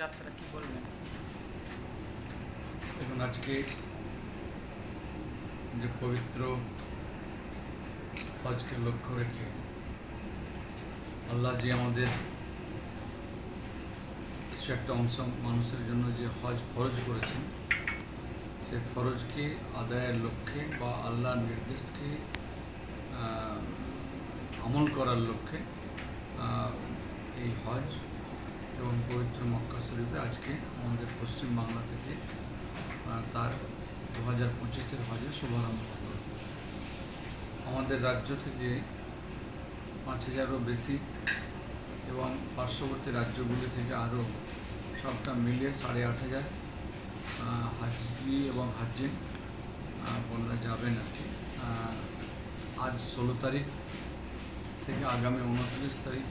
যাত্রা কি বলবেন? দেখুন, আজকে যে পবিত্র হজকে লক্ষ্য রেখে আল্লাহ যে আমাদের কিছু একটা অংশ মানুষের জন্য যে হজ ফরজ করেছেন, সে ফরজকে আদায়ের লক্ষ্যে বা আল্লাহর নির্দেশকে আমল করার লক্ষ্যে এই হজ এবং পবিত্র মক্কা শরীফে আজকে আমাদের পশ্চিম বাংলা থেকে তার দু হাজার পঁচিশের হজের শুভারম্ভ আমাদের রাজ্য থেকে পাঁচ হাজারও বেশি এবং পার্শ্ববর্তী রাজ্যগুলি থেকে আরও সবটা মিলিয়ে সাড়ে আট হাজার হাজি এবং হাজিন বলরা যাবেন আর কি আজ ষোলো তারিখ থেকে আগামী উনত্রিশ তারিখ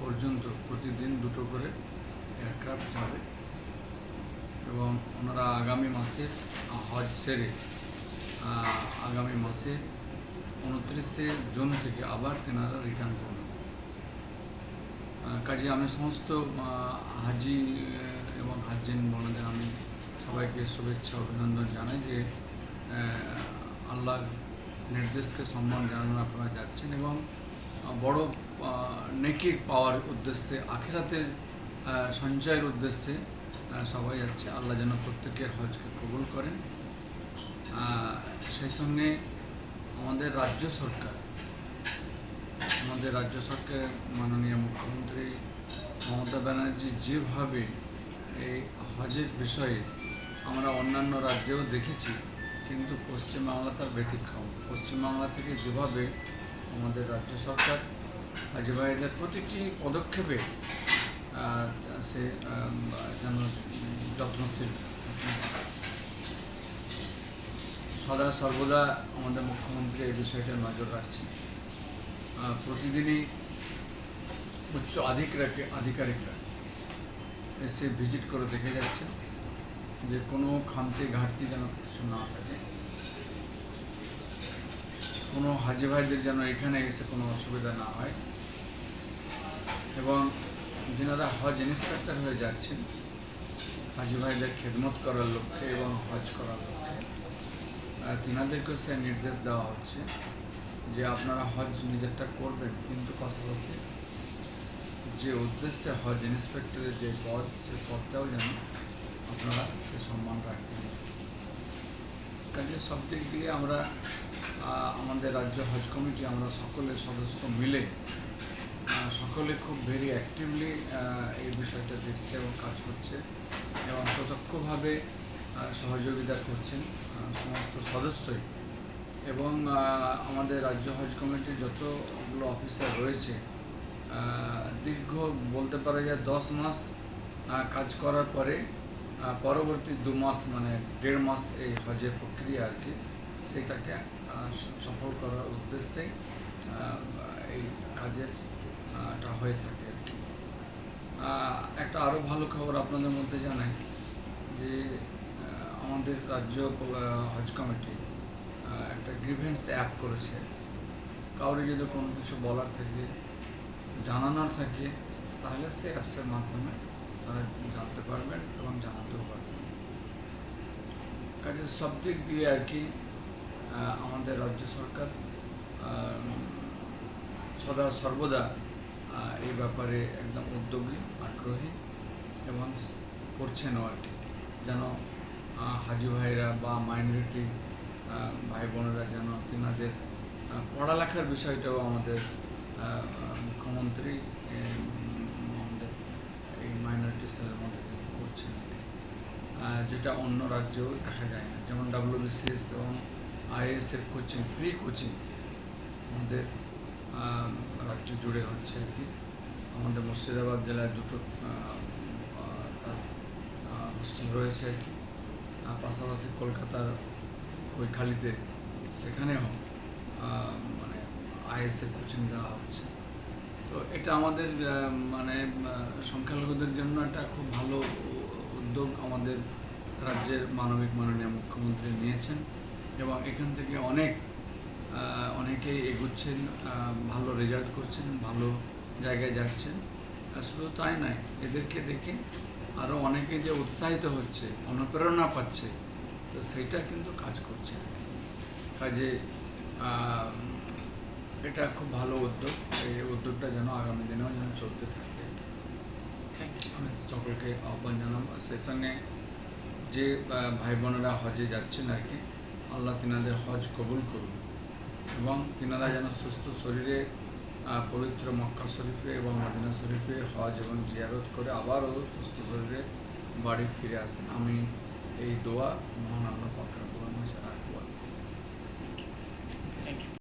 পর্যন্ত প্রতিদিন দুটো করে এয়ারক্রাফট যাবে এবং ওনারা আগামী মাসে হজ সেরে আগামী মাসে উনত্রিশে জুন থেকে আবার তেনারা রিটার্ন করবেন। কাজে আমি সমস্ত হাজি এবং হাজিন বোনদের আমি সবাইকে শুভেচ্ছা অভিনন্দন জানাই যে আহ, আল্লাহর নির্দেশকে সম্মান জানানো আপনারা যাচ্ছেন এবং বড় নেকি পাওয়ার উদ্দেশ্যে, আখেরাতের সঞ্চয়ের উদ্দেশ্যে সবাই যাচ্ছে। আল্লাহ যেন প্রত্যেকের হজকে কবুল করেন। সেই সঙ্গে আমাদের রাজ্য সরকার, আমাদের রাজ্য সরকারের মাননীয় মুখ্যমন্ত্রী মমতা ব্যানার্জি যেভাবে এই হজের বিষয়ে আমরা অন্যান্য রাজ্যেও দেখেছি, কিন্তু পশ্চিমবাংলা তার ব্যতিক্রম। পশ্চিমবাংলা থেকে যেভাবে আমাদের রাজ্য সরকার হাজি ভাইদের প্রতিটি পদক্ষেপে সে যেন যত্নশীল। সদা সর্বদা আমাদের মুখ্যমন্ত্রী এই বিষয়টা নজর রাখছেন। আহ, প্রতিদিনই উচ্চ আধিকারিক আধিকারিকরা এসে ভিজিট করে দেখে যাচ্ছেন যে কোনো খামতি ঘাটতি যেন কিছু না থাকে। কোনো হাজি ভাইদের যেন এখানে এসে কোনো অসুবিধা না হয়। এবং যেনারা হজ ইন্সপেক্টর হয়ে যাচ্ছেন হাজি ভাইদের খেদমত করার লক্ষ্যে এবং হজ করার লক্ষ্যে তিনাদেরকেও সে নির্দেশ দেওয়া হচ্ছে যে আপনারা হজ নিজেরটা করবেন। কিন্তু পাশাপাশি যে উদ্দেশ্যে হজ ইন্সপেক্টরের যে পদ, সে পদটাও যেন আপনারা সে সম্মান রাখবেন কাজে সব দিক দিয়ে আমরা আমাদের রাজ্য হজ কমিটি আমরা সকলের সদস্য মিলে সকলে খুব ভেরি অ্যাক্টিভলি এই বিষয়টা দেখছে এবং কাজ করছে এবং প্রত্যক্ষভাবে সহযোগিতা করছেন সমস্ত সদস্যই এবং আমাদের রাজ্য হজ কমিটির যতগুলো অফিসার রয়েছে দীর্ঘ বলতে পারা যায় দশ মাস কাজ করার পরে পরবর্তী দু মাস মানে দেড় মাস এই হজের প্রক্রিয়া আর কি সেটাকে সফল করার উদ্দেশ্যেই আহ, এই কাজের টা হয়ে থাকে আর কি। একটা আরও ভালো খবর আপনাদের মধ্যে জানাই যে আমাদের রাজ্য হজ কমিটি একটা গ্রিভেন্স অ্যাপ করেছে। কাউরে যদি কোনো কিছু বলার থাকে জানানোর থাকে তাহলে সে অ্যাপসের মাধ্যমে তারা জানতে পারবেন এবং জানাতেও পারবেন। কাজে সব দিক দিয়ে আর কি আমাদের রাজ্য সরকার সদা সর্বদা এই ব্যাপারে একদম উদ্যোগী, আগ্রহী এবং করছেনও আর কি। যেন হাজি ভাইরা বা মাইনরিটি ভাই বোনেরা যেন তিনাদের পড়ালেখার বিষয়টাও আমাদের মুখ্যমন্ত্রী উম, আমাদের এই মাইনরিটি সেলের মধ্যে থেকে করছেন আর কি। আহ, যেটা অন্য রাজ্যেও দেখা যায় না। যেমন ডাব্লিউবিসিএস এবং আইএস এর কোচিং ফ্রি কোচিং আমাদের রাজ্য জুড়ে হচ্ছে আর কি। আমাদের মুর্শিদাবাদ জেলায় দুটো হোস্টেল রয়েছে আর কি। পাশাপাশি কলকাতার কৈখালিতে সেখানেও মানে আইএসএ কোচিং দেওয়া হচ্ছে। তো এটা আমাদের মানে সংখ্যালঘুদের জন্য একটা খুব ভালো উদ্যোগ আমাদের রাজ্যের মানবিক মাননীয় মুখ্যমন্ত্রী নিয়েছেন এবং এখান থেকে অনেক অনেকেই এগুচ্ছেন ভালো রেজাল্ট করছেন ভালো জায়গায় যাচ্ছেন। শুধু তাই নয় এদেরকে দেখে আরও অনেকে যে উৎসাহিত হচ্ছে অনুপ্রেরণা পাচ্ছে তো সেইটা কিন্তু কাজ করছে কাজে এটা খুব ভালো উদ্যোগ এই উদ্যোগটা যেন আগামী দিনেও যেন চলতে থাকে। সকলকে আহ্বান জানাব সেই সঙ্গে যে ভাই বোনেরা হজে যাচ্ছেন আর কি, আল্লাহ তিনাদের হজ কবুল করুন। এবং তিনারা যেন সুস্থ শরীরে পবিত্র মক্কা শরীফে এবং মদিনা শরীফে হজ এবং জিয়ারত করে আবারও সুস্থ শরীরে বাড়ি ফিরে আসেন। আমি এই দোয়া মহান আল্লাহ পাকের